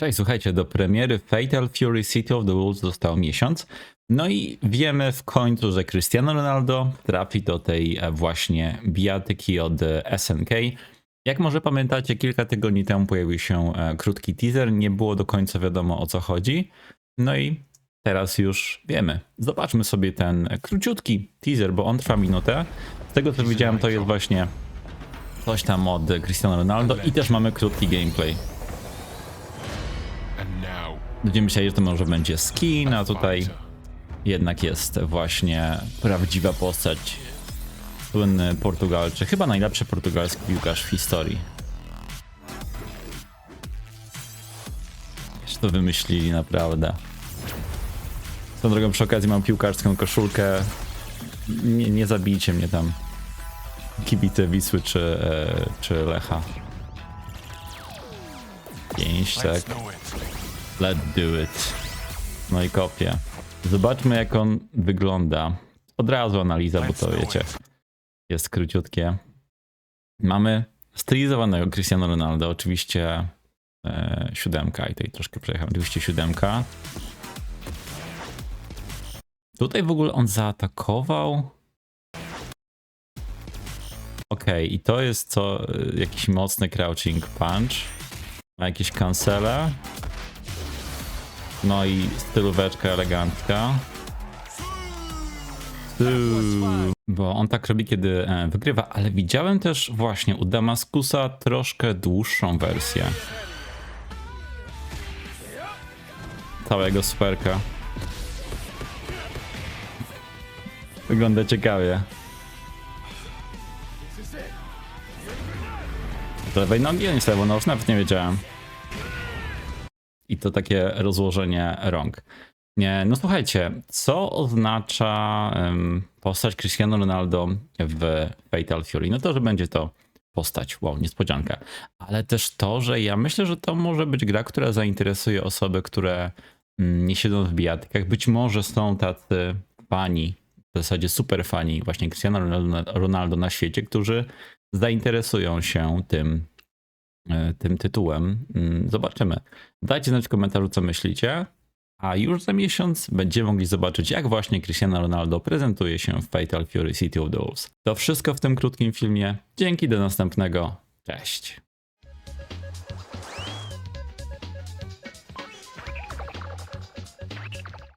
Cześć, słuchajcie, do premiery Fatal Fury City of the Wolves został miesiąc. No i wiemy w końcu, że Cristiano Ronaldo trafi do tej e, właśnie bijatyki od e, SNK. Jak może pamiętacie, kilka tygodni temu pojawił się e, krótki teaser, nie było do końca wiadomo o co chodzi. No i teraz już wiemy. Zobaczmy sobie ten króciutki teaser, bo on trwa minutę. Z tego co widziałem, to jest właśnie coś tam od Cristiano Ronaldo i też mamy krótki gameplay. Będziemy myśleli, że to może będzie skin, a tutaj jednak jest właśnie prawdziwa postać. Słynny Portugalczyk, chyba najlepszy portugalski piłkarz w historii. Jeszcze to wymyślili naprawdę. Tą drogą przy okazji mam piłkarską koszulkę. Nie, nie zabijcie mnie tam. Kibice Wisły czy, e, czy Lecha. Pięć, tak. Let's do it. No i kopię. Zobaczmy jak on wygląda. Od razu analiza, bo to wiecie, jest króciutkie. Mamy stylizowanego Cristiano Ronaldo, oczywiście e, siódemka i tutaj troszkę przejechałem, oczywiście siódemka. Tutaj w ogóle on zaatakował. Okej, i to jest co, e, jakiś mocny crouching punch. Ma jakieś cancele. No i stylóweczka elegancka. Uuu, Bo on tak robi, kiedy e, wygrywa, ale widziałem też właśnie u Damaskusa troszkę dłuższą wersję. Całego superka. Wygląda ciekawie. Z lewej nogi, nie z lewą, no nawet nie wiedziałem i to takie rozłożenie rąk. No słuchajcie, co oznacza postać Cristiano Ronaldo w Fatal Fury? No to, że będzie to postać, wow, niespodzianka. Ale też to, że ja myślę, że to może być gra, która zainteresuje osoby, które mm, nie siedzą w bijatykach. Być może są tacy fani, w zasadzie super fani właśnie Cristiano Ronaldo- na świecie, którzy zainteresują się tym tym tytułem. Mm, Zobaczymy. Dajcie znać w komentarzu, co myślicie. A już za miesiąc będziemy mogli zobaczyć, jak właśnie Cristiano Ronaldo prezentuje się w Fatal Fury City of Wolves. To wszystko w tym krótkim filmie. Dzięki, do następnego. Cześć.